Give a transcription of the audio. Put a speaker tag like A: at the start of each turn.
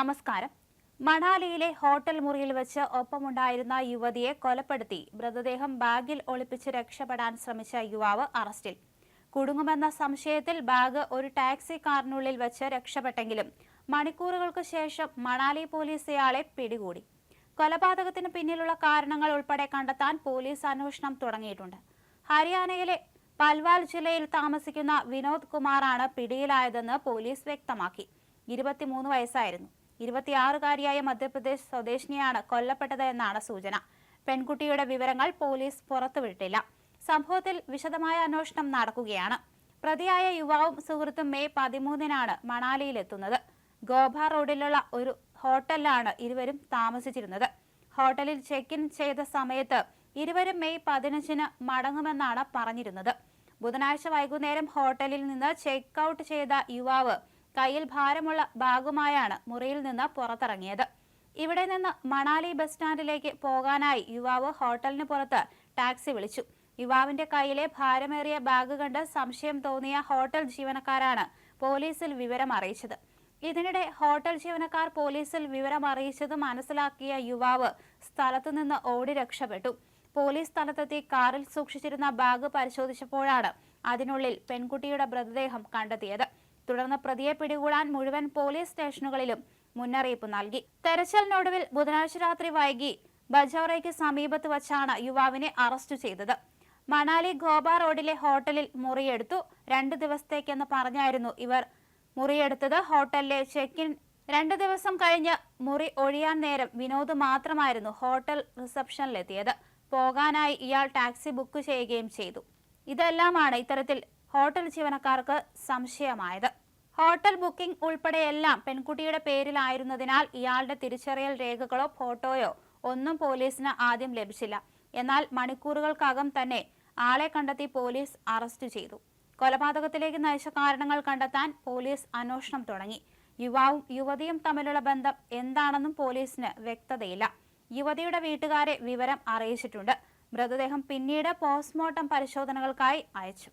A: നമസ്കാരം. മണാലിയിലെ ഹോട്ടൽ മുറിയിൽ വെച്ച് ഒപ്പമുണ്ടായിരുന്ന യുവതിയെ കൊലപ്പെടുത്തി മൃതദേഹം ബാഗിൽ ഒളിപ്പിച്ച് രക്ഷപ്പെടാൻ ശ്രമിച്ച യുവാവ് അറസ്റ്റിൽ. കുടുങ്ങുമെന്ന സംശയത്തിൽ ബാഗ് ഒരു ടാക്സി കാറിനുള്ളിൽ വെച്ച് രക്ഷപ്പെട്ടെങ്കിലും മണിക്കൂറുകൾക്ക് ശേഷം മണാലി പോലീസ് ഇയാളെ പിടികൂടി. കൊലപാതകത്തിന് പിന്നിലുള്ള കാരണങ്ങൾ ഉൾപ്പെടെ കണ്ടെത്താൻ പോലീസ് അന്വേഷണം തുടങ്ങിയിട്ടുണ്ട്. ഹരിയാനയിലെ പൽവാൽ ജില്ലയിൽ താമസിക്കുന്ന വിനോദ് കുമാറാണ് പിടിയിലായതെന്ന് പോലീസ് വ്യക്തമാക്കി. ഇരുപത്തിമൂന്ന് വയസ്സായിരുന്നു. ഇരുപത്തിയാറുകാരിയായ മധ്യപ്രദേശ് സ്വദേശിനിയാണ് കൊല്ലപ്പെട്ടത് എന്നാണ് സൂചന. പെൺകുട്ടിയുടെ വിവരങ്ങൾ പോലീസ് പുറത്തുവിട്ടില്ല സംഭവത്തിൽ വിശദമായ അന്വേഷണം നടക്കുകയാണ്. പ്രതിയായ യുവാവും സുഹൃത്തും മെയ് പതിമൂന്നിനാണ് മണാലിയിലെത്തുന്നത്. ഗോഭ റോഡിലുള്ള ഒരു ഹോട്ടലിലാണ് ഇരുവരും താമസിച്ചിരുന്നത്. ഹോട്ടലിൽ ചെക്ക് ഇൻ ചെയ്ത സമയത്ത് ഇരുവരും മെയ് പതിനഞ്ചിന് മടങ്ങുമെന്നാണ് പറഞ്ഞിരുന്നത്. ബുധനാഴ്ച വൈകുന്നേരം ഹോട്ടലിൽ നിന്ന് ചെക്ക് ഔട്ട് ചെയ്ത യുവാവ് കയ്യിൽ ഭാരമുള്ള ബാഗുമായാണ് മുറിയിൽ നിന്ന് പുറത്തിറങ്ങിയത്. ഇവിടെ നിന്ന് മണാലി ബസ് സ്റ്റാൻഡിലേക്ക് പോകാനായി യുവാവ് ഹോട്ടലിന് പുറത്ത് ടാക്സി വിളിച്ചു. യുവാവിന്റെ കയ്യിലെ ഭാരമേറിയ ബാഗ് കണ്ട് സംശയം തോന്നിയ ഹോട്ടൽ ജീവനക്കാരാണ് പോലീസിൽ വിവരം അറിയിച്ചത്. ഇതിനിടെ ഹോട്ടൽ ജീവനക്കാർ പോലീസിൽ വിവരം അറിയിച്ചത് മനസ്സിലാക്കിയ യുവാവ് സ്ഥലത്തുനിന്ന് ഓടി രക്ഷപ്പെട്ടു. പോലീസ് സ്ഥലത്തെത്തി കാറിൽ സൂക്ഷിച്ചിരുന്ന ബാഗ് പരിശോധിച്ചപ്പോഴാണ് അതിനുള്ളിൽ പെൺകുട്ടിയുടെ മൃതദേഹം കണ്ടെത്തിയത്. തുടർന്ന് പ്രതിയെ പിടികൂടാൻ മുഴുവൻ പോലീസ് സ്റ്റേഷനുകളിലും മുന്നറിയിപ്പ് നൽകി. തെരച്ചിലിനൊടുവിൽ ബുധനാഴ്ച രാത്രി വൈകി ബജോറയ്ക്ക് സമീപത്ത് വച്ചാണ് യുവാവിനെ അറസ്റ്റ് ചെയ്തത്. മണാലി ഗോബ റോഡിലെ ഹോട്ടലിൽ മുറിയെടുത്തു. രണ്ട് ദിവസത്തേക്കെന്ന് പറഞ്ഞായിരുന്നു ഇവർ മുറിയെടുത്തത്. ഹോട്ടലിലെ ചെക്ക് ഇൻ രണ്ട് ദിവസം കഴിഞ്ഞ് മുറി ഒഴിയാൻ നേരം വിനോദ് മാത്രമായിരുന്നു ഹോട്ടൽ റിസപ്ഷനിലെത്തിയത്. പോകാനായി ഇയാൾ ടാക്സി ബുക്ക് ചെയ്യുകയും ചെയ്തു. ഇതെല്ലാമാണ് ഇത്തരത്തിൽ ഹോട്ടൽ ജീവനക്കാർക്ക് സംശയമായത്. ഹോട്ടൽ ബുക്കിംഗ് ഉൾപ്പെടെയെല്ലാം പെൺകുട്ടിയുടെ പേരിലായിരുന്നതിനാൽ ഇയാളുടെ തിരിച്ചറിയൽ രേഖകളോ ഫോട്ടോയോ ഒന്നും പോലീസിന് ആദ്യം ലഭിച്ചില്ല. എന്നാൽ മണിക്കൂറുകൾക്കകം തന്നെ ആളെ കണ്ടെത്തി പോലീസ് അറസ്റ്റ് ചെയ്തു. കൊലപാതകത്തിലേക്ക് നയിച്ച കാരണങ്ങൾ കണ്ടെത്താൻ പോലീസ് അന്വേഷണം തുടങ്ങി. യുവാവും യുവതിയും തമ്മിലുള്ള ബന്ധം എന്താണെന്നും പോലീസിന് വ്യക്തതയില്ല. യുവതിയുടെ വീട്ടുകാരെ വിവരം അറിയിച്ചിട്ടുണ്ട്. മൃതദേഹം പിന്നീട് പോസ്റ്റ്മോർട്ടം പരിശോധനകൾക്കായി അയച്ചു.